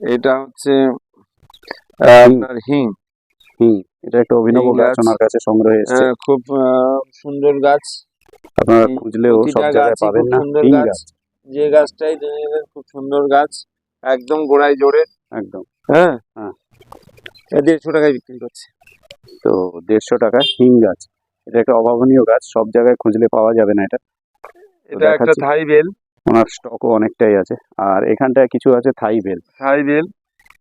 এটা হচ্ছে আপনার হিং। হুম এটা একটা অভিনব গাছ ওনার কাছে সংগ্রহে এসেছে। আহ, খুব সুন্দর গাছ। আপনারা খুঁজলেও সব জায়গায় পাবেন না। সুন্দর হিং গাছ। যে গাছটাই খুব সুন্দর গাছ। একদম গোড়ায় জোরে। একদম। হ্যাঁ। হ্যাঁ। দেড়শো টাকায় বিক্রি করছে তো দেড়শো টাকা হিং গাছ। এটা একটা অভাবনীয় গাছ সব জায়গায় খুঁজলে পাওয়া যাবে না এটা। এটা একটা দেখাচ্ছি। থাই বেল। ওনার স্টকও অনেকটাই আছে। আর এখানটায় কিছু আছে থাই বেল। থাই বেল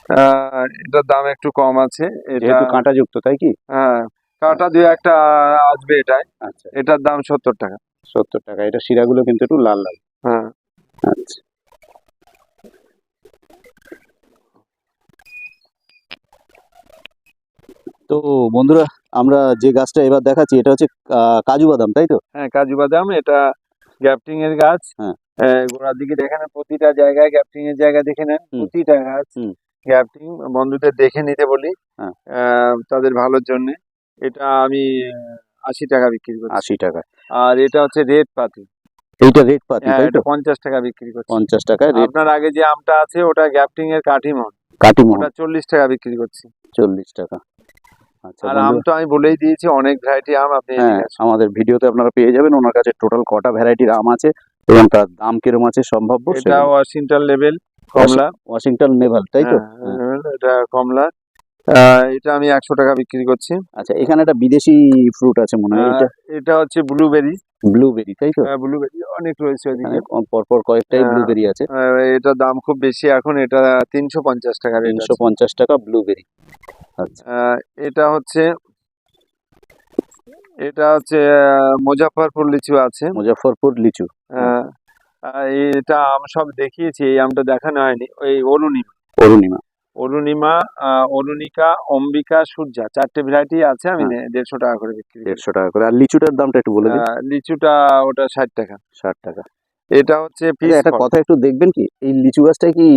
আহ, এটার দাম একটু কম আছে। এটা যেহেতু কাঁটাযুক্ত তাই কি? হ্যাঁ কাটা দিয়ে একটা আসবে এটাই আচ্ছা। এটার দাম সত্তর টাকা। সত্তর টাকা। এটা শিরাগুলো কিন্তু একটু লাল লাল। হ্যাঁ। আচ্ছা। তো বন্ধুরা আমরা যে গাছটা এবার দেখাচ্ছি এটা হচ্ছে কাজু বাদাম তাই তো? হ্যাঁ কাজু বাদাম এটা গ্যাপটিং এর গাছ। হ্যাঁ। গোড়ার দিকে দেখে নেন প্রতিটা জায়গায় গ্যাপটিং এর জায়গা দেখে নেন। প্রতিটা গাছ। গ্যাপটিং বন্ধুদের দেখে নিতে বলি হ্যাঁ। তাদের ভালোর জন্য। এটা আমি আশি টাকা বিক্রি করছি। আশি টাকা। আর এটা হচ্ছে রেড পাতি। এইটা রেড পাতি হ্যাঁ এটা পঞ্চাশ টাকা বিক্রি করছি। পঞ্চাশ রেড আপনার আগে যে আমটা আছে ওটা গ্যাপটিং এর কাঠিমন। কাটিমোহন ওটা চল্লিশ টাকা বিক্রি করছি। চল্লিশ টাকা। আচ্ছা আর আম তো আমি বলেই দিয়েছি অনেক ভ্যারাইটি আম আপনি হ্যাঁ। আমাদের ভিডিওতে আপনারা পেয়ে যাবেন। ওনার কাছে টোটাল কটা ভ্যারাইটির আম আছে। এবং তার দাম কীরকম আছে সম্ভাব্য এটা ওয়াশিংটন লেভেল কমলা। ওয়াশিংটন নেভাল তাই তো? হ্যাঁ, হ্যাঁ। এটা কমলা। এটা আমি একশো টাকা বিক্রি করছি। আচ্ছা এখানে একটা বিদেশি ফ্রুট আছে মনে হয় এটা? এটা হচ্ছে ব্লুবেরি ব্লুবেরি তাই তো? ব্লুবেরি অনেক রয়েছে ওইদিকে পরপর কয়েকটাই হ্যাঁ। ব্লুবেরি আছে। এটার দাম খুব বেশি। এখন এটা তিনশো পঞ্চাশ টাকা তিনশো পঞ্চাশ টাকা ব্লুবেরি আচ্ছা। এটা হচ্ছে এটা হচ্ছে আহ, মুজাফফরপুর লিচু আছে। মুজফ্ফরপুর লিচু। আহ, এটা আম সব দেখিয়েছি এই আমটা দেখানো হয়নি ওই অরুণিমা। অরুণিমা। অরুণিমা অরুণিকা অম্বিকা সূর্যা চারটে ভ্যারাইটি আছে আমি হ্যাঁ। দেড়শো টাকা করে বিক্রি দেড়শো টাকা করে। আর লিচুটার দামটা একটু বলে দিন। লিচুটা ওটা ষাট টাকা। ষাট টাকা। এটা হচ্ছে আচ্ছা, একটা কথা একটু দেখবেন কি এই লিচু গাছটায় কি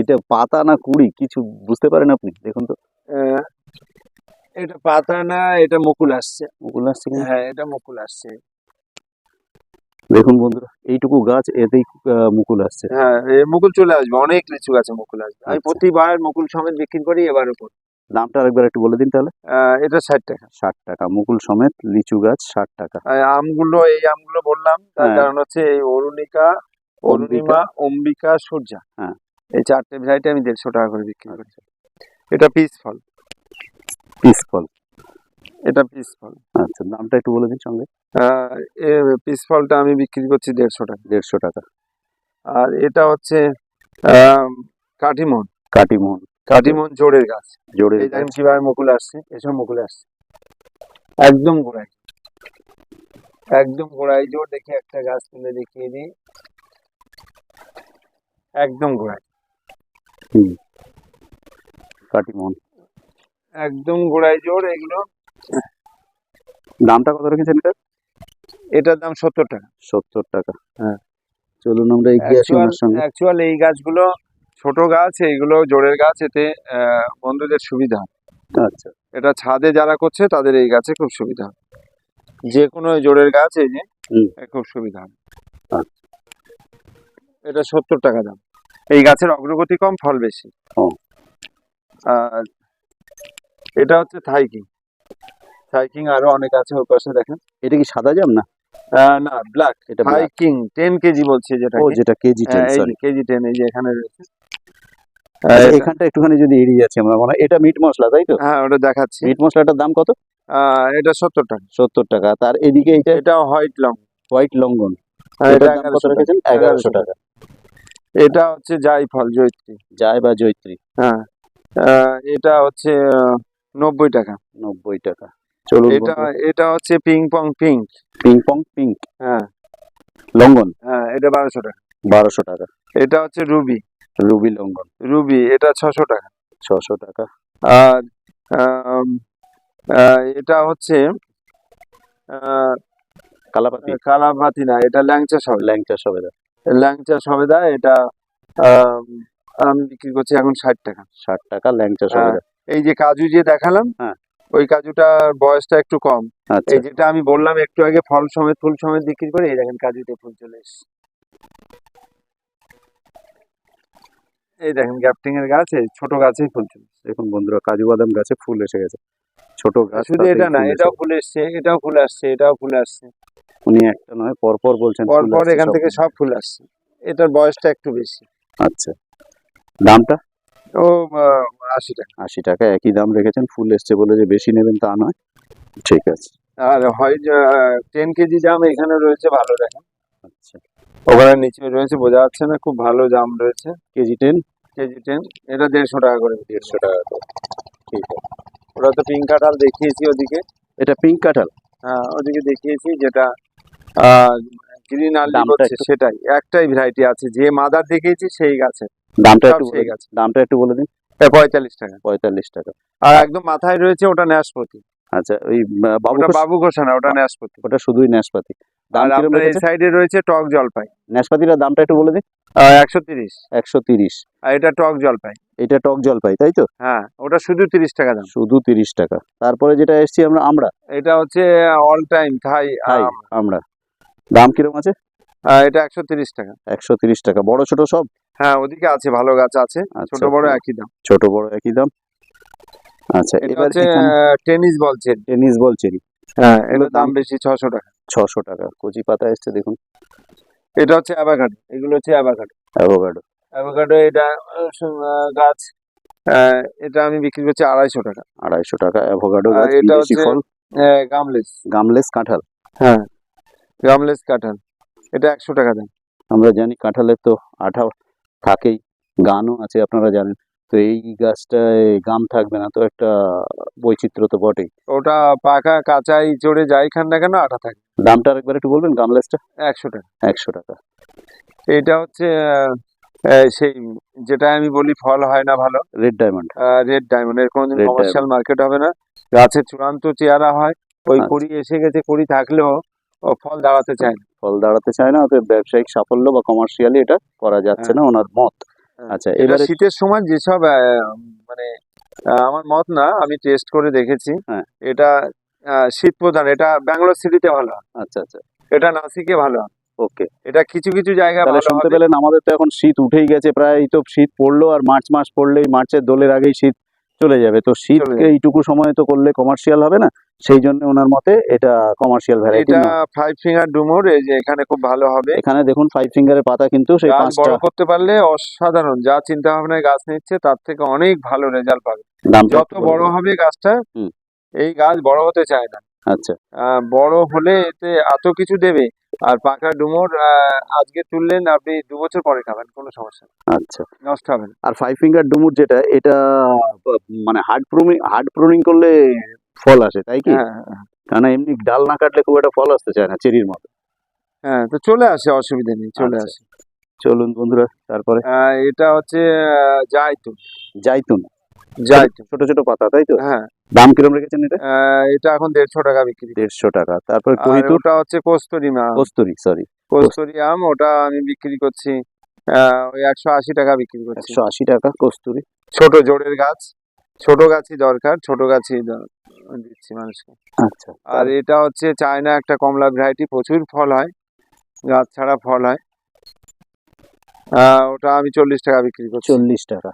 এটা পাতা না কুড়ি? কিছু বুঝতে পারেন আপনি? দেখুন তো। এটা পাতা না এটা মুকুল আসছে। মুকুল আসছে? হ্যাঁ এটা মুকুল আসছে। দেখুন বন্ধুরা এইটুকু গাছ এতেই মুকুল আসছে। হ্যাঁ মুকুল চলে আসবে অনেক লিচু গাছে মুকুল আসবে। আমি আচ্ছা। প্রতিবার মুকুল সমেত বিক্রি করি এবার উপর। দামটা আরেকবার একটু বলে দিন তাহলে। এটা ষাট টাকা। ষাট টাকা মুকুল সমেত লিচু গাছ ষাট টাকা। আমগুলো এই আমগুলো বললাম তার হ্যাঁ। কারণ হচ্ছে এই অরুণিকা অরুণিমা অম্বিকা সূর্যা। হ্যাঁ। এই চারটে ভ্যারাইটি আমি দেড়শো টাকা করে বিক্রি করি এটা পিস ফল। পিস ফল এটা পিস ফল আচ্ছা দামটা একটু বলে দিন সঙ্গে। পিস ফলটা আমি বিক্রি করছি দেড়শো টাকা। দেড়শো টাকা। আর এটা হচ্ছে আহ, কাঠিমন। কাটিমোহন কাঠিমন জোরের গাছ। জোরে এই দেখেন কীভাবে মুকুল আসছে এসব মুকুল আসছে। একদম গোড়ায়। একদম গোড়ায় জোর দেখি একটা গাছ তুলে দেখিয়ে দিই। একদম গোড়ায়। কাটিমোহন একদম গোড়ায় জোর এগুলো। দামটা কত রেখেছেন এটা? এটার দাম সত্তর টাকা। সত্তর টাকা হ্যাঁ। চলুন আমরা এগিয়ে আসি ওনার সঙ্গে। অ্যাকচুয়াল এই গাছগুলো ছোট গাছ এইগুলো জোরের গাছ এতে বন্ধুদের সুবিধা। আচ্ছা। এটা ছাদে যারা করছে তাদের এই গাছে খুব সুবিধা। যে কোনো জোরের গাছ এই যে খুব সুবিধা। আচ্ছা। এটা সত্তর টাকা দাম। এই গাছের অগ্রগতি কম ফল বেশি। আর এটা হচ্ছে থাইকিং থাইকিং আরও অনেক আছে ওর পাশে দেখেন। এটা কি সাদা জাম না? না ব্ল্যাক এটা। হাইকিং টেন কেজি বলছে যেটা ও যেটা KG ten sorry KG ten এই যে এখানে রয়েছে। আচ্ছা, এখানটা একটুখানি যদি এড়িয়ে যাচ্ছে আমরা মনে হয় এটা মিট মশলা তাই তো? হ্যাঁ ওটা দেখাচ্ছি। মিট মশলাটার দাম কত? এটা সত্তর টাকা। সত্তর টাকা। তার এদিকে এটা এটা হোয়াইট লং হোয়াইট লঙ্গন। হ্যাঁ, এটা দাম কত রেখেছেন? এগারোশো টাকা। এটা হচ্ছে জাইফল জৈত্রী যায় বা জৈত্রী হ্যাঁ। এটা হচ্ছে নব্বই টাকা। নব্বই টাকা। চলুন এটা এটা হচ্ছে ping pong pink ping pong pink হ্যাঁ। লঙ্ঘন হ্যাঁ এটা বারোশো টাকা। বারোশো টাকা। এটা হচ্ছে রুবি। রুবি লঙ্ঘন রুবি এটা ছশো টাকা। ছশো টাকা। আর এটা হচ্ছে কালাপাতি। কালাপাতি না এটা ল্যাংচা সবেদা। ল্যাংচা সবেদা। ল্যাংচা সবেদা এটা আম, আমি বিক্রি করছি এখন ষাট টাকা। ষাট টাকা ল্যাংচা সবেদা। এই যে কাজু যে দেখালাম হ্যাঁ। ওই কাজুটার বয়সটা একটু কম। আচ্ছা। এই যেটা আমি বললাম একটু আগে ফল সমেত ফুল সমেত বিক্রি করে এই দেখেন কাজুতে ফুল চলে এসছে। এই দেখেন গ্যাপটিং এর গাছ এই ছোট গাছেই ফুল চলে। দেখুন বন্ধুরা কাজু বাদাম গাছে ফুল এসে গেছে। ছোট গাছ শুধু এটা না এটাও। ফুল এসছে এটাও ফুল আসছে এটাও ফুল আসছে। উনি একটা নয় পরপর বলছেন পরপর এখান থেকে সব ফুল আসছে। এটার বয়সটা একটু বেশি। আচ্ছা। দামটা? ও আশি টাকা। আশি টাকা একই দাম রেখেছেন ফুল এসছে বলে যে বেশি নেবেন তা নয়। ঠিক আছে। আর হয় টেন কেজি জাম এখানে রয়েছে ভালো দেখেন। আচ্ছা। ওখানে নিচে রয়েছে বোঝা যাচ্ছে না খুব ভালো জাম রয়েছে। কেজি টেন কেজি টেন এটা দেড়শো টাকা করে। দেড়শো টাকা করে। ঠিক আছে। ওরা তো পিঙ্ক কাঁঠাল দেখিয়েছি ওদিকে। এটা পিঙ্ক কাঁঠাল? হ্যাঁ ওদিকে দেখিয়েছি যেটা গ্রিন হচ্ছে সেটাই। একটাই ভ্যারাইটি আছে যে মাদার দেখিয়েছি সেই গাছে। দামটা একটু বলে। দামটা একটু বলে দিন। পঁয়তাল্লিশ টাকা। পঁয়তাল্লিশ টাকা। আর একদম মাথায় রয়েছে ওটা ন্যাসপতি। আচ্ছা ওই বাবু বাবু ঘোষণা ওটা ন্যাসপতি। ওটা শুধুই দাম এই সাইডে রয়েছে টক জলপাই। নাশপাতিটার দামটা একটু বলে দিন। একশো তিরিশ। একশো তিরিশ। আর এটা টক জলপাই। এটা টক জলপাই তাই তো? হ্যাঁ ওটা শুধু তিরিশ টাকা দাম। শুধু তিরিশ টাকা। তারপরে যেটা এসছি আমরা আমরা। এটা হচ্ছে অল টাইম থাই। আমরা। দাম কীরকম আছে? এটা একশো তিরিশ টাকা। একশো তিরিশ টাকা। বড় ছোট সব? হ্যাঁ ওদিকে আছে ভালো গাছ আছে। আচ্ছা ছোট বড় একই দাম। ছোট বড় একই দাম? আচ্ছা এটা এবার tennis ball cherry. Tennis ball cherry. হ্যাঁ এগুলোর দাম? বেশি ছশো টাকা। ছশো টাকা কচি পাতা এসছে দেখুন। এটা হচ্ছে অ্যাভাকাডো এগুলো হচ্ছে অ্যাভাকাডো অ্যাভোকাডো অ্যাভোকাডো এটা গাছ এটা আমি বিক্রি করছি আড়াইশো টাকা। আড়াইশো টাকা অ্যাভোকাডো গাছ এটা হচ্ছে- গামলেস গামলেস কাঁঠাল। হ্যাঁ গামলেস কাঁঠাল। এটা একশো টাকা দাম। আমরা জানি কাঁঠালের তো আঠা থাকেই গানও আছে আপনারা জানেন। তো এই গাছটায় গাম থাকবে না তো একটা বৈচিত্র্য তো বটেই। ওটা পাকা কাঁচাই চড়ে যাই খান না কেন আটা থাকে দামটা আরেকবার একটু বলবেন গামলেসটা? একশো টাকা। একশো টাকা। এটা হচ্ছে সেই যেটা আমি বলি ফল হয় না ভালো। রেড ডায়মন্ড রেড ডায়মন্ড এর কোনোদিন কমার্শিয়াল মার্কেট হবে না। গাছের চূড়ান্ত চেহারা হয়। ওই আচ্ছা। কুড়ি এসে গেছে কুড়ি থাকলেও ফল দাঁড়াতে চায় না। ফল দাঁড়াতে চায় না অতএব ব্যবসায়িক সাফল্য বা কমার্শিয়ালি এটা করা যাচ্ছে না ওনার মত। হ্যাঁ। আচ্ছা এবারে শীতের সময় যেসব মানে আমার মত না আমি টেস্ট করে দেখেছি। হ্যাঁ। এটা শীত প্রধান এটা ব্যাঙ্গালোর সিটিতে ভালো। আচ্ছা আচ্ছা। এটা নাসিকে ভালো। ওকে। এটা কিছু কিছু তাহলে ভালো শুনতে পেলেন আমাদের তো এখন শীত উঠেই গেছে প্রায় তো শীত পড়ল আর মার্চ মাস পড়লেই মার্চের দোলের আগেই শীত চলে যাবে। তো শীত। এইটুকু সময় তো করলে কমার্শিয়াল হবে না? সেই জন্য ওনার মতে এটা কমার্শিয়াল ভ্যারাইটি এটা ফাইভ ফিঙ্গার ডুমুর এই যে এখানে খুব ভালো হবে। এখানে দেখুন ফাইভ ফিঙ্গারের পাতা কিন্তু সেই পাঁচটা। বড় করতে পারলে অসাধারণ। যা চিন্তা ভাবনায় গাছ নিচ্ছে তার থেকে অনেক ভালো রেজাল্ট পাবে। যত বড় হবে। গাছটা। এই গাছ বড় হতে চায় না। আচ্ছা। বড় হলে এতে এত কিছু দেবে আর পাকা ডুমোর আজকে তুললেন আপনি দু বছর পরে খাবেন কোনো সমস্যা নেই। আচ্ছা। নষ্ট হবে না। আর ফাইভ ফিঙ্গার ডুমুর যেটা এটা মানে হার্ড প্রুনিং হার্ড প্রুনিং করলে ফল আসে তাই কি? হ্যাঁ হ্যাঁ, কারণ এমনি ডাল না কাটলে খুব একটা ফল আসতে চায় না চেরির মতো। হ্যাঁ তো চলে আসে অসুবিধা নেই চলে আচ্ছা। আসে। চলুন বন্ধুরা তারপরে? এটা হচ্ছে জাইতুন। জাইতুন। জাইতুন। ছোট ছোট পাতা তাই তো? হ্যাঁ। দাম কিরম রেখেছেন এটা? এটা এখন দেড়শো টাকা বিক্রি। দেড়শো টাকা। তারপরে আর কহিতুর? ওটা হচ্ছে কস্তুরি আম কস্তুরি সরি কস্তুরি আম ওটা আমি বিক্রি করছি ওই একশো আশি টাকা বিক্রি করছি। একশো আশি টাকা কস্তুরি। ছোট জোড়ের গাছ। ছোট গাছই দরকার ছোট গাছই দিচ্ছি মানুষকে। আচ্ছা। আর এটা হচ্ছে চায়না একটা কমলা ভ্যারাইটি প্রচুর ফল হয় গাছ ছাড়া ফল হয়। ওটা আমি চল্লিশ টাকা বিক্রি করছি। চল্লিশ টাকা।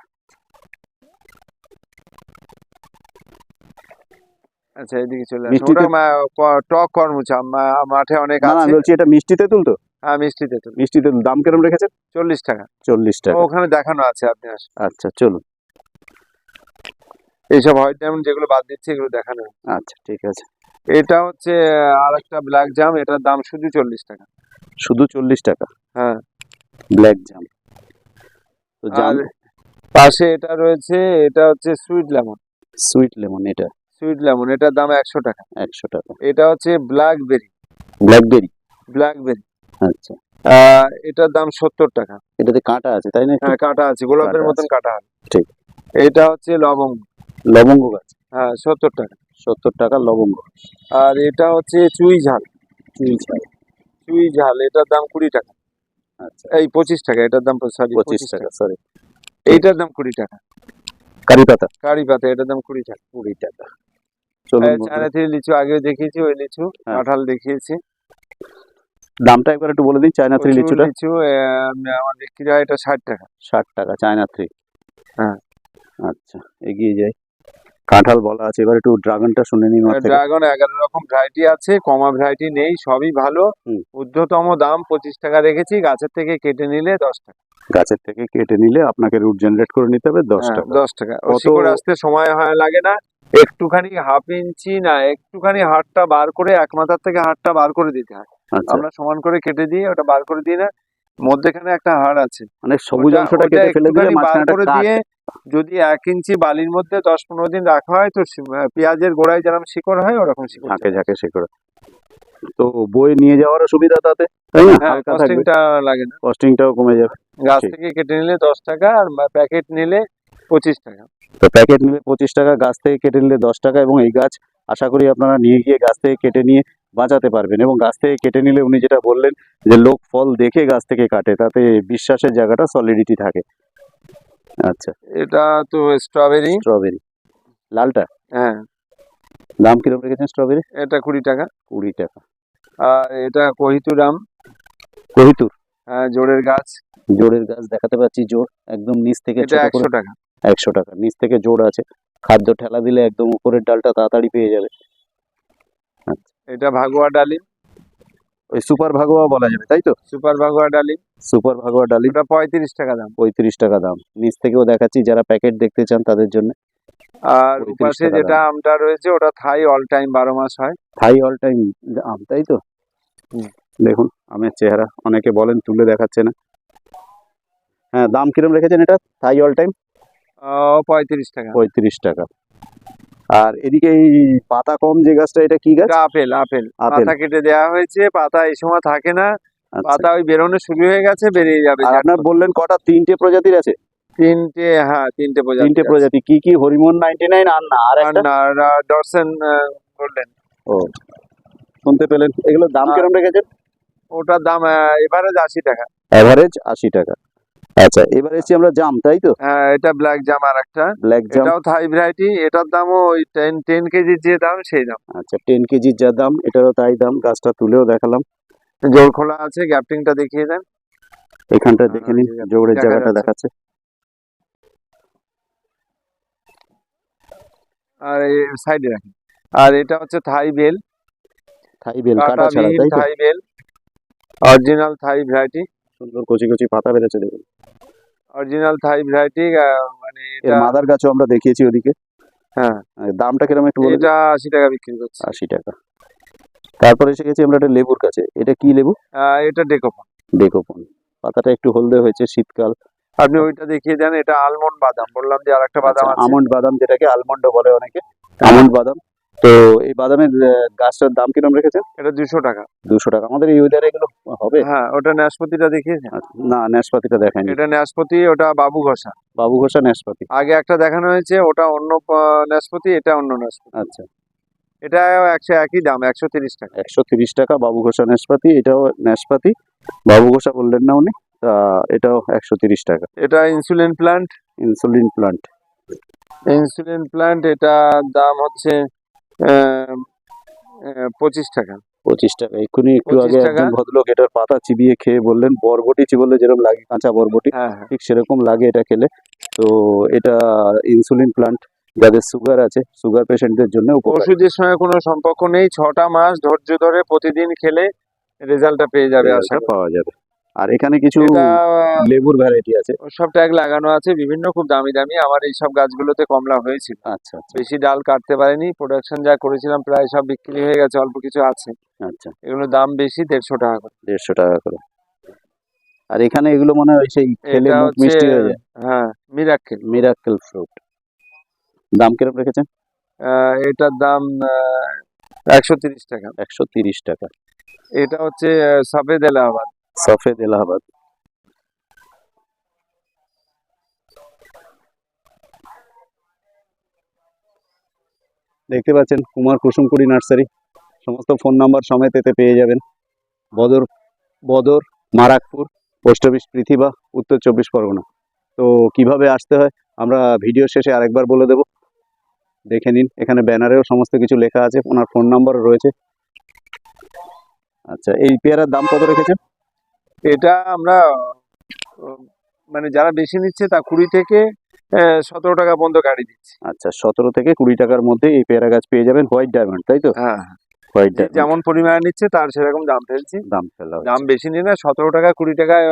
আচ্ছা এদিকে চলে আসুন টক কর্মচা মাঠে অনেক না না আছে। বলছি এটা মিষ্টি তেঁতুল তো হ্যাঁ মিষ্টি তেঁতুল মিষ্টি তেঁতুল দাম কিরম রেখেছেন? চল্লিশ টাকা। চল্লিশ টাকা। ওখানে দেখানো আছে আপনি আচ্ছা চলুন। এইসব হোয়াইট ডায়মন্ড যেগুলো বাদ দিচ্ছে এগুলো দেখানো। আচ্ছা ঠিক আছে। এটা হচ্ছে আর একটা ব্ল্যাক জাম এটার দাম শুধু চল্লিশ টাকা। শুধু চল্লিশ টাকা? হ্যাঁ। ব্ল্যাক জাম তো জাম পাশে এটা রয়েছে এটা হচ্ছে সুইট লেমন সুইট লেমন এটা? সুইট লেমন এটার দাম একশো টাকা। একশো টাকা। এটা হচ্ছে ব্ল্যাকবেরি ব্ল্যাকবেরি ব্ল্যাকবেরি আচ্ছা। এটার দাম সত্তর টাকা। এটাতে কাঁটা আছে তাই না? হ্যাঁ কাটা আছে গোলাপের মতন কাটা আছে। ঠিক। এটা হচ্ছে লবঙ্গ। লবঙ্গ গাছ। হ্যাঁ সত্তর টাকা। সত্তর টাকা লবঙ্গ আর এটা হচ্ছে চুই ঝাল। চুই ঝাল। চুই ঝাল এটার দাম কুড়ি টাকা। আচ্ছা। এই পঁচিশ টাকা এটার দাম সরি পঁচিশ টাকা সরি এইটার দাম কুড়ি টাকা। কারি পাতা? কারি পাতা এটার দাম কুড়ি টাকা। কুড়ি টাকা। চলুন চায়না থেকে লিচু আগেও দেখিয়েছি ওই লিচু হ্যাঁ। কাঁঠাল দেখিয়েছি। দামটা একবার একটু বলে দিন চায়না থ্রি লিচুটা। লিচু আমার বিক্রি হয় এটা ষাট টাকা। ষাট টাকা চায়না থ্রি। হ্যাঁ। আচ্ছা এগিয়ে যাই। কাঁঠাল বলা আছে। এবার একটু ড্রাগনটা শুনে নিন ড্রাগন এগারো রকম ভ্যারাইটি আছে কমা ভ্যারাইটি নেই সবই ভালো। ঊর্ধ্বতম দাম পঁচিশ টাকা রেখেছি গাছের থেকে কেটে নিলে দশ টাকা। গাছের থেকে কেটে নিলে আপনাকে রুট জেনারেট করে নিতে হবে দশ হ্যাঁ, টাকা। দশ টাকা। শিকড় আসতে সময় হয় লাগে না। একটুখানি হাফ ইঞ্চি না একটুখানি হাড়টা বার করে এক মাথার থেকে হাড়টা বার করে দিতে হয়। আচ্ছা। আমরা সমান করে কেটে দিয়ে ওটা বার করে দিই না। মধ্যেখানে একটা হাড় আছে। মানে সবুজ অংশটা কেটে ফেলে দিলে বার করে দিয়ে যদি এক ইঞ্চি বালির মধ্যে দশ পনেরো দিন রাখা হয় তো পেঁয়াজের গোড়ায় যেরকম শিকড় হয় ওরকম শিকড় ঝাঁকে ঝাঁকে শিকড়। তো বই নিয়ে যাওয়ারও সুবিধা তাতে তাই না? হ্যাঁ কস্টিংটা লাগে না। কস্টিংটাও কমে যাবে। গাছ থেকে কেটে নিলে দশ টাকা আর প্যাকেট নিলে পঁচিশ টাকা। তো প্যাকেট নিলে পঁচিশ টাকা গাছ থেকে কেটে নিলে দশ টাকা এবং এই গাছ আশা করি আপনারা নিয়ে গিয়ে গাছ থেকে কেটে নিয়ে বাঁচাতে পারবেন এবং গাছ থেকে কেটে নিলে উনি যেটা বললেন যে লোক ফল দেখে গাছ থেকে কাটে তাতে বিশ্বাসের জায়গাটা সলিডিটি থাকে। আচ্ছা। এটা তো স্ট্রবেরি স্ট্রবেরি লালটা? হ্যাঁ। দাম কীরকম রেখেছেন স্ট্রবেরি এটা কুড়ি টাকা। কুড়ি টাকা। আর এটা কহিতুরাম কহিতুর? হ্যাঁ, জোরের গাছ। জোরের গাছ দেখাতে পাচ্ছি জোর। একদম নিচ থেকে এটা একশো টাকা। একশো টাকা। নিচ থেকে জোর আছে। খাদ্য ঠেলা দিলে একদম উপরের ডালটা তাড়াতাড়ি পেয়ে যাবে। এটা ভাগুয়া ডালিম। ওই সুপার ভাগোয়া বলা যাবে তাই তো? সুপার ভাগুয়া ডালি। সুপার ভাগোয়া ডালি। ওটা পঁয়ত্রিশ টাকা দাম। পঁয়ত্রিশ টাকা দাম। নিচ থেকেও দেখাচ্ছি যারা প্যাকেট দেখতে চান তাদের জন্য। আর 35 উপাসে টাকা যেটা আমটা রয়েছে ওটা থাই অল টাইম বারো মাস হয়। থাই অল টাইম আম তাই তো? দেখুন আমের চেহারা। অনেকে বলেন তুলে দেখাচ্ছে না। হ্যাঁ দাম কিরম রেখেছেন এটা? Thai all time? পঁয়ত্রিশ টাকা। পঁয়ত্রিশ টাকা। আর এদিকে এই পাতা কম যে গাছটা এটা কি গাছ? Apple apple. পাতা কেটে দেওয়া হয়েছে পাতা এই সময় থাকে না। আচ্ছা। পাতা ওই বেরোনো শুরু হয়ে গেছে বেরিয়ে যাবে। আপনার বললেন কটা তিনটে প্রজাতির আছে? তিনটে হ্যাঁ তিনটে প্রজাতি তিনটে প্রজাতি। কি কি? হরিমন নাইনটি নাইন আর না আর ডরসেন বললেন। ও শুনতে পেলেন। এগুলোর দাম আর- রেখেছেন? ওটার দাম এভারেজ আশি টাকা। অ্যাভারেজ আশি টাকা। আচ্ছা এবার এসছি আমরা জাম তাই তো? হ্যাঁ এটা ব্ল্যাক জাম আর একটা ব্ল্যাক জাম। এটাও থাই ভ্যারাইটি এটার দামও ওই টেন টেন কেজির যে দাম সেই দাম। আচ্ছা টেন কেজির যা দাম এটারও তাই দাম গাছটা তুলেও দেখালাম। জোর খোলা আছে গ্যাপটিংটা দেখিয়ে দেন। এখানটা দেখে নিন জোরের জায়গাটা দেখাচ্ছে। আর সাইডে রাখেন আর এটা হচ্ছে থাই বেল থাই বেল কাটা ছাড়া তাই তো? থাই বেল অরিজিনাল থাই ভ্যারাইটি সুন্দর কচি কচি পাতা বেরোচ্ছে দেখুন। অরিজিনাল থাই ভ্যারাইটি মানে এর এটা মাদার গাছও আমরা দেখিয়েছি ওদিকে। হ্যাঁ। দামটা কীরকম একটু বলে দিন? এটা আশি টাকা বিক্রি করছে। আশি টাকা। তারপরে এসে গেছি আমরা একটা লেবুর কাছে এটা কি লেবু? এটা ডেকোপা ডেকোপন। পাতাটা একটু হলদে হয়েছে শীতকাল। আপনি ওইটা দেখিয়ে দেন এটা আলমন্ড বাদাম। বললাম যে আরেকটা বাদাম আছে। আমন্ড বাদাম যেটাকে আলমন্ড বলে অনেকে। আমন্ড বাদাম। তো এই বাদামের গাছটার দাম কীরকম রেখেছেন? এটা দুশো টাকা। দুশো টাকা। আমাদের এই ওয়েদারে এগুলো হবে? হ্যাঁ ওটা নাশপাতিটা দেখিয়েছেন? আচ্ছা, না ন্যাশপাতিটা দেখায়নি এটা নাশপাতি ওটা বাবু ঘষা। বাবু ঘোষা ন্যাশপাতি আগে একটা দেখানো হয়েছে ওটা অন্য নাশপাতি এটা অন্য নাশপাতি। আচ্ছা। এটা একশো একই দাম একশো তিরিশ টাকা। একশো তিরিশ টাকা বাবু ঘোষা ন্যাশপাতি এটাও ন্যাশপাতি বাবু ঘোষা বললেন না উনি তা এটাও একশো তিরিশ টাকা। এটা insulin plant insulin plant insulin plant এটা দাম হচ্ছে পঁচিশ টাকা। পঁচিশ টাকা। এক্ষুনি একটু আগে একজন ভদ্রলোক এটার পাতা চিবিয়ে খেয়ে বললেন বরবটি চিবলে যেরকম লাগে কাঁচা বরবটি হ্যাঁ হ্যাঁ। ঠিক সেরকম লাগে এটা খেলে। তো এটা ইনসুলিন প্লান্ট যাদের সুগার আছে সুগার পেশেন্টদের জন্য ওষুধের সঙ্গে কোনো সম্পর্ক নেই ছটা মাস ধৈর্য ধরে প্রতিদিন খেলে রেজাল্টটা পেয়ে যাবে আশা পাওয়া যাবে। আর এখানে কিছু লেবুর ভ্যারাইটি আছে। সব ট্যাগ লাগানো আছে বিভিন্ন খুব দামি দামি। আমার এই সব গাছগুলোতে কমলা হয়েছিল। আচ্ছা আচ্ছা। বেশি ডাল কাটতে পারিনি। প্রোডাকশন যা করেছিলাম প্রায় সব বিক্রি হয়ে গেছে অল্প কিছু আছে। আচ্ছা। এগুলো দাম বেশি দেড়শো টাকা করে। দেড়শো টাকা করে। আর এখানে এগুলো মনে হয় সেই খেলে মুখ মিষ্টি হয়ে যায়। হ্যাঁ মিরাক্কেল মিরাক্কেল ফ্রুট দাম কীরকম রেখেছেন? এটার দাম একশো তিরিশ টাকা। একশো তিরিশ টাকা। এটা হচ্ছে সফেদ এলাহাবাদ সফেদ এলাহাবাদ। দেখতে পাচ্ছেন কুমার কুসুমপুরি নার্সারি। সমস্ত ফোন নাম্বার সমেত এতে পেয়ে যাবেন। বদর বদর, মারাকপুর, পোস্ট অফিস পৃথিবা, উত্তর চব্বিশ পরগনা। তো কীভাবে আসতে হয়, আমরা ভিডিও শেষে আরেকবার বলে দেব। দেখে নিন, এখানে ব্যানারেও সমস্ত কিছু লেখা আছে, ওনার ফোন নাম্বারও রয়েছে। আচ্ছা এই পেয়ারার দাম কত রেখেছেন? এটা আমরা মানে যারা বেশি নিচ্ছে তা কুড়ি থেকে সতেরো টাকা পর্যন্ত গাড়ি দিচ্ছি আচ্ছা সতেরো থেকে কুড়ি টাকার মধ্যে এই পেয়ারা গাছ পেয়ে যাবেন হোয়াইট ডায়মন্ড তাই তো? হ্যাঁ হোয়াইট যে ডায়মন্ড। যেমন পরিমাণে নিচ্ছে তার সেরকম দাম ফেলছি। দাম ফেলা দাম বেশি নিয়ে না সতেরো টাকা কুড়ি টাকায়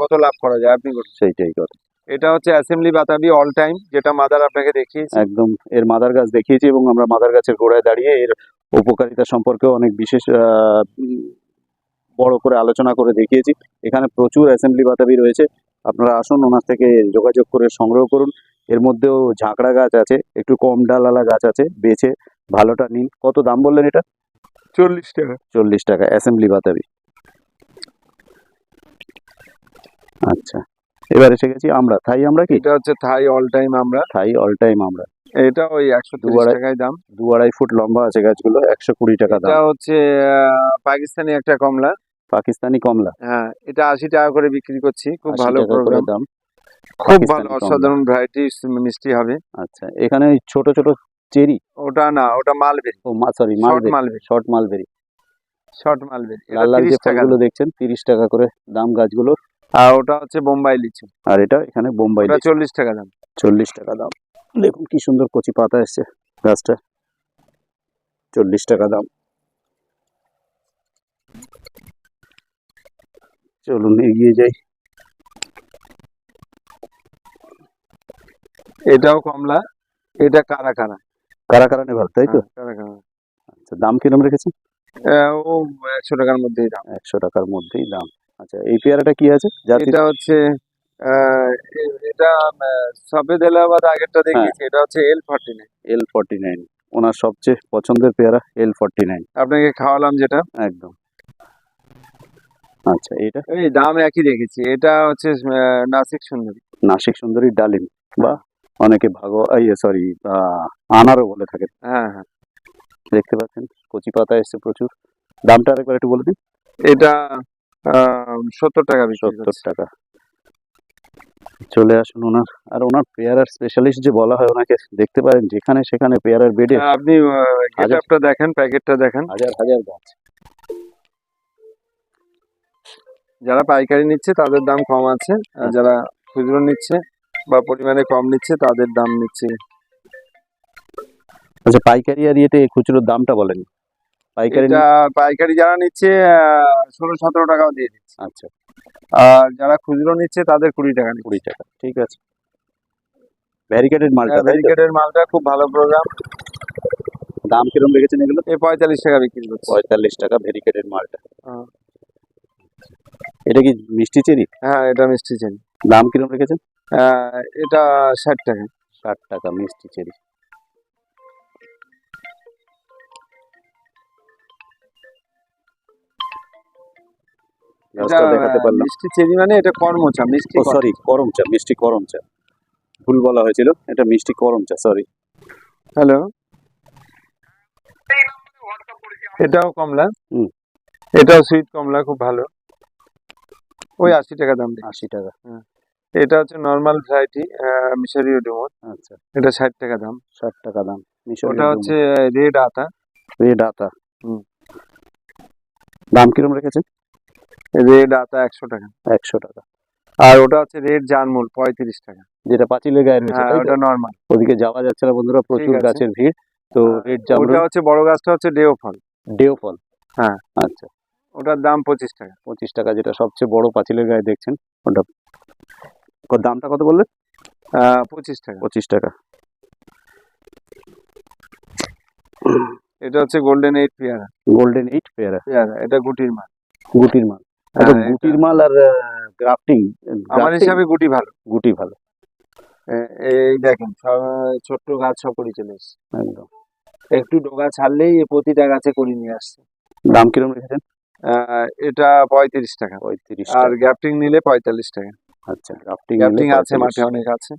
কত লাভ করা যায় আপনি। সেইটাই কথা। এটা হচ্ছে অ্যাসেম্বলি বাতাবি অল টাইম যেটা মাদার আপনাকে দেখিয়েছি। একদম এর মাদার গাছ দেখিয়েছি এবং আমরা মাদার গাছের গোড়ায় দাঁড়িয়ে এর উপকারিতা সম্পর্কেও অনেক বিশেষ বড় করে আলোচনা করে দেখিয়েছি। এখানে প্রচুর অ্যাসেম্বলি বাতাবি রয়েছে। আপনারা আসুন ওনার থেকে যোগাযোগ করে সংগ্রহ করুন। এর মধ্যেও ঝাঁকড়া গাছ আছে একটু কম ডালালা গাছ আছে বেছে ভালোটা নিন। কত দাম বললেন এটা? চল্লিশ টাকা। চল্লিশ টাকা অ্যাসেম্বলি বাতাবি। আচ্ছা এবার এসে গেছি আমরা। থাই আমরা কি? এটা হচ্ছে থাই অল টাইম আমরা। থাই অল টাইম আমরা। এটা ওই একশো তিরিশ টাকায় দাম। দু আড়াই ফুট লম্বা আছে গাছগুলো একশো কুড়ি টাকা এটা দাম হচ্ছে আহ, পাকিস্তানি একটা কমলা। পাকিস্তানি কমলা। হ্যাঁ এটা আশি টাকা করে বিক্রি করছি খুব ভালো প্রোগ্রাম দাম। খুব ভালো অসাধারণ ভ্যারাইটি মিষ্টি হবে। আচ্ছা এখানে ছোট ছোট চেরি? ওটা না ওটা মালবেরি। ও মা sorry short mulberry. Short mulberry. Short mulberry. লাল লাল যে ফলগুলো দেখছেন তিরিশ টাকা করে দাম গাছগুলোর। আর ওটা হচ্ছে বোম্বাই লিচু। আর এটা এখানে বোম্বাই চল্লিশ টাকা দাম। চল্লিশ টাকা দাম। দেখুন কি সুন্দর কচি পাতা এসছে গাছটা। চল্লিশ টাকা দাম। চলুন এগিয়ে যাই। এটাও কমলা এটা কারা কারা কারা কারা নেভাল তাই তো? হ্যাঁ, কারা কারা আচ্ছা দাম কিরম রেখেছেন? ও একশো টাকার মধ্যেই দাম। একশো টাকার মধ্যেই দাম। আচ্ছা এই পেয়ারাটা কি আছে? এটা হচ্ছে এটা সফেদ এলাহাবাদ আগেরটা হ্যাঁ। দেখিয়েছি এটা হচ্ছে L forty L forty nine ওনার সবচেয়ে পছন্দের পেয়ারা এল ফর্টি নাইন আপনাকে খাওয়ালাম যেটা। একদম। আচ্ছা এটা এই দাম একই রেখেছি এটা হচ্ছে নাসিক সুন্দরী। নাসিক সুন্দরী ডালিম বা অনেকে ভাগ ইয়ে সরি আনারও বলে থাকে। হ্যাঁ হ্যাঁ। দেখতে পাচ্ছেন কচি পাতা এসছে প্রচুর। দামটা আরেকবার একটু বলে দিন। এটা সত্তর টাকা সত্তর টাকা। চলে আসুন ওনার। আর ওনার পেয়ারার স্পেশালিস্ট যে বলা হয় ওনাকে দেখতে পারেন যেখানে সেখানে পেয়ারার বেডে হ্যাঁ, আপনি গেটআপটা দেখেন প্যাকেটটা দেখেন। হাজার হাজার গাছ। যারা পাইকারি নিচ্ছে তাদের দাম কম আছে। আর যারা খুচরো নিচ্ছে বা পরিমাণে কম নিচ্ছে তাদের দাম নিচ্ছে। আচ্ছা পাইকারি আর ইয়েতে খুচরোর দামটা বলেন। পাইকারি পাইকারি যারা নিচ্ছে ষোলো সতেরো টাকাও দিয়ে দিচ্ছে। আচ্ছা। আর যারা খুচরো নিচ্ছে তাদের কুড়ি টাকা কুড়ি টাকা ঠিক আছে। ভ্যারিকেটেড মালটা তো? ব্যারিকেডের মালটা খুব ভালো প্রোগ্রাম দাম কিরম রেখেছেন এগুলো? এই পঁয়তাল্লিশ টাকা বিক্রি করছে পঁয়তাল্লিশ টাকা ভেরিকেটেড মালটা। হ্যাঁ। এটা কি মিষ্টি চেরি? হ্যাঁ এটা মিষ্টি চেনি দাম কিরম রেখেছেন? আহ, এটা ষাট টাকা। ষাট টাকা মিষ্টি চেরি। দেখাতে পারলাম। মিষ্টি চেরি মানে এটা কর্মচা মিষ্টি সরি করম চা মিষ্টি করম চা ভুল বলা হয়েছিল এটা মিষ্টি করম চা সরি হ্যালো এটাও কমলা? হুম। এটাও সুইট কমলা খুব ভালো। ওই আশি টাকা দাম আশি টাকা। এটা হচ্ছে নর্মাল ভ্যারাইটি মিশরীয় ডুমোর। আচ্ছা। এটা ষাট টাকা দাম। ষাট টাকা দাম ওটা হচ্ছে রেড আতা। রেড আতা। হুম। দাম কিরম রেখেছেন? রেড আতা একশো টাকা। একশো টাকা। আর ওটা হচ্ছে রেড জানমুল পঁয়ত্রিশ টাকা। যেটা পাঁচিলের গায়ে রয়েছে হ্যাঁ ওটা নর্মাল ওদিকে যাওয়া যাচ্ছে না বন্ধুরা প্রচুর গাছের ভিড়। তো রেড ওটা হচ্ছে বড় গাছটা হচ্ছে ডেও ফল ডেও ফল হ্যাঁ। আচ্ছা। ওটার দাম পঁচিশ টাকা। পঁচিশ টাকা যেটা সবচেয়ে বড় পাঁচিলের গায়ে দেখছেন ওটা ওর দামটা কত বললেন পঁচিশ টাকা। পঁচিশ টাকা। এটা হচ্ছে গোল্ডেন এইট পেয়ারা। গোল্ডেন এইট পেয়ারা। পেয়ারা এটা গুটির মাল। গুটির মাল। হ্যাঁ, গুটির মাল আর গ্রাফটিং আমার হিসাবে গুটি ভালো। গুটি ভালো। এই দেখেন ছোট্ট গাছ সব করে চলে এসছে। একদম। একটু ডোগা ছাড়লেই প্রতিটা গাছে করে নিয়ে আসছে। দাম কিরম রেখেছেন? এটা পঁয়ত্রিশ টাকা। পঁয়ত্রিশ আর গ্যাপটিং নিলে পঁয়তাল্লিশ টাকা। আচ্ছা গ্রাফটিং গ্যাপটিং আছে মাঠে অনেক আছে।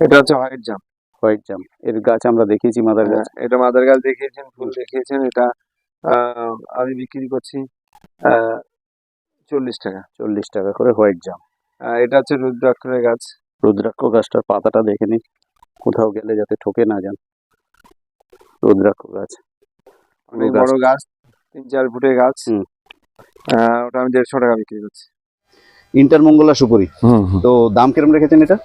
এটা হচ্ছে হোয়াইট জাম হোয়াইট জাম এর গাছ আমরা দেখিয়েছি মাদার গাছ। এটা মাদার গাছ দেখিয়েছেন ফুল দেখিয়েছেন এটা আহ, আমি বিক্রি করছি চল্লিশ টাকা চল্লিশ টাকা করে হোয়াইট জাম। এটা হচ্ছে রুদ্রাক্ষরের গাছ। রুদ্রাক্ষ গাছটার পাতাটা দেখে নিন কোথাও গেলে যাতে ঠকে না যান। রুদ্রাক্ষ গাছ। অনেক। বড় গাছ তিন চার ফুটের গাছ। ওটা আমি দেড়শো টাকা বিক্রি করছি। ইন্টারমঙ্গলা সুপুরি। হুম হুম। তো দাম কিরম রেখেছেন এটা?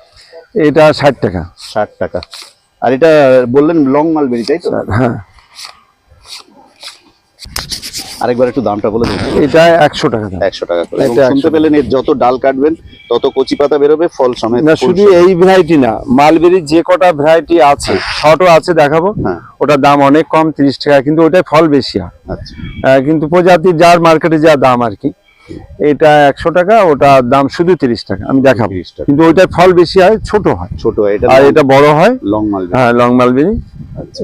এটা ষাট টাকা। ষাট টাকা। আর এটা বললেন লং মালবেরি তাই তো? হ্যাঁ। আরেকবার একটু দামটা বলে দিন। এটা একশো টাকা একশো টাকা করে। এটা এবং 100 শুনতে পেলেন এর যত ডাল কাটবেন তত কচি পাতা বেরোবে ফল সমেত না শুধু এই ভ্যারাইটি না মালবেরির যে কটা ভ্যারাইটি আছে শর্টও আছে দেখাবো। হ্যাঁ। ওটার দাম অনেক কম তিরিশ টাকা কিন্তু ওটাই ফল বেশি হয়। আচ্ছা। কিন্তু প্রজাতির যার মার্কেটে যা দাম আর কি। এটা একশো টাকা ওটার দাম শুধু তিরিশ টাকা আমি দেখাবো। 30 কিন্তু ওইটার ফল বেশি হয় ছোট হয়। ছোট এটা আর এটা বড় হয় লং মালবেরি হ্যাঁ লং মালবেরি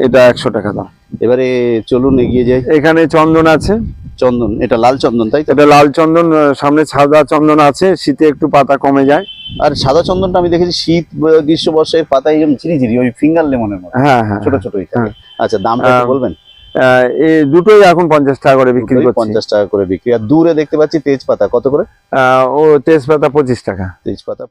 এটা একশো টাকা দাম। এবারে চলুন এগিয়ে যাই। এখানে চন্দন আছে। চন্দন এটা লাল চন্দন তাই এটা লাল চন্দন সামনে সাদা চন্দন আছে। শীতে একটু পাতা কমে যায়। আর সাদা চন্দনটা আমি দেখেছি শীত গ্রীষ্ম বর্ষায় পাতা এরকম ঝিরিঝিরি ওই ফিঙ্গার লেমনের মতো। হ্যাঁ হ্যাঁ ছোট ছোটই হ্যাঁ। আচ্ছা দামটা বলবেন? এই দুটোই এখন পঞ্চাশ টাকা করে বিক্রি করছি। পঞ্চাশ টাকা করে বিক্রি। আর দূরে দেখতে পাচ্ছি তেজপাতা। কত করে? আহ, ও তেজপাতা পঁচিশ টাকা। তেজপাতা